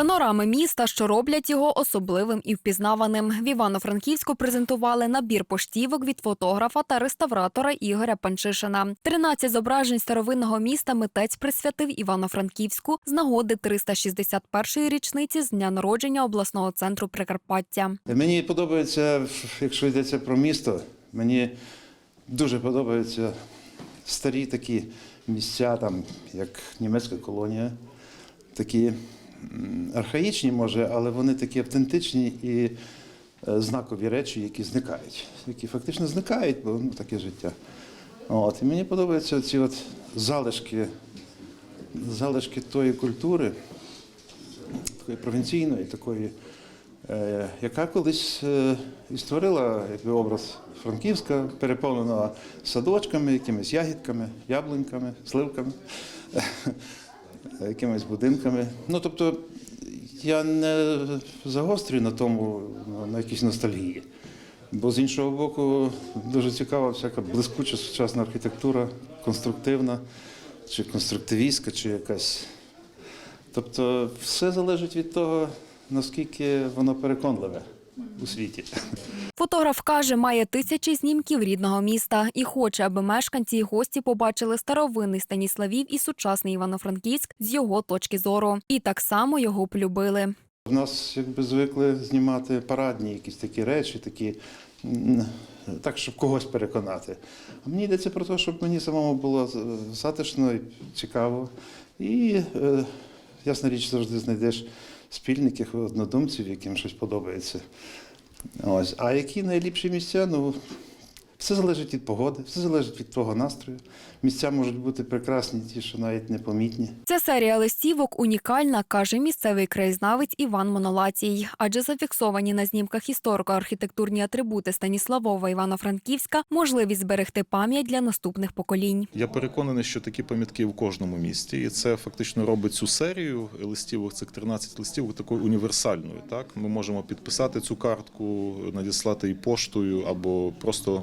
Панорами міста, що роблять його особливим і впізнаваним. В Івано-Франківську презентували набір поштівок від фотографа та реставратора Ігоря Панчишина. 13 зображень старовинного міста митець присвятив Івано-Франківську з нагоди 361-ї річниці з дня народження обласного центру Прикарпаття. Мені подобається, якщо йдеться про місто, мені дуже подобаються старі такі місця, там, як німецька колонія, такі архаїчні, може, але вони такі автентичні і е, знакові речі, які зникають, які фактично зникають, бо ну, таке життя. От. І мені подобаються ці от залишки, залишки тої культури, такої провінційної, такої, е, яка колись е, і створила якби, образ Франківська, переповнена садочками, якимись ягідками, яблуньками, сливками, якимись будинками. Ну, тобто, я не загострюю на тому, на- на якійсь ностальгії. Бо з іншого боку, дуже цікава всяка блискуча сучасна архітектура, конструктивна, чи конструктивістська, чи якась Тобто все залежить від того, наскільки воно переконливе у світі. Фотограф каже, має тисячі знімків рідного міста і хоче, аби мешканці і гості побачили старовинний Станіславів і сучасний Івано-Франківськ з його точки зору. І так само його полюбили. У нас якби звикли знімати парадні якісь такі речі, такі так, щоб когось переконати. А мені йдеться про те, щоб мені самому було затишно і цікаво. І е, ясна річ, завжди знайдеш спільників, однодумців, яким щось подобається. Ось. А які найліпші місця? Ну, все залежить від погоди, все залежить від твого настрою. Місця можуть бути прекрасні, ті, що навіть непомітні. Ця серія листівок унікальна, каже місцевий краєзнавець Іван Монолацій. Адже зафіксовані на знімках історико-архітектурні атрибути Станіславова Івано-Франківська можливість зберегти пам'ять для наступних поколінь. Я переконаний, що такі пам'ятки в кожному місті, і це фактично робить цю серію листівок, цих 13 листівок такою універсальною. Так, ми можемо підписати цю картку, надіслати її поштою або просто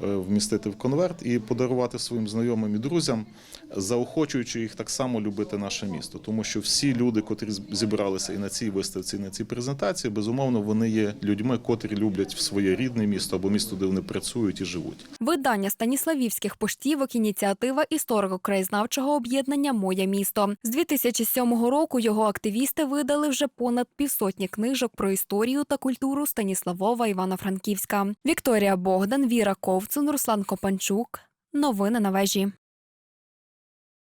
вмістити в конверт і подарувати своїм знайомим і друзям, заохочуючи їх так само любити наше місто, тому що всі люди, котрі зібралися і на цій виставці, і на цій презентації, безумовно, вони є людьми, котрі люблять своє рідне місто або місто, де вони працюють і живуть. Видання станіславівських поштівок ініціатива історико-краєзнавчого об'єднання Моє місто. З 2007 року його активісти видали вже понад півсотні книжок про історію та культуру Станіславова Івано-Франківська. Вікторія Богдан, Віра Ковцун, Руслан Копанчук. Новини на вежі.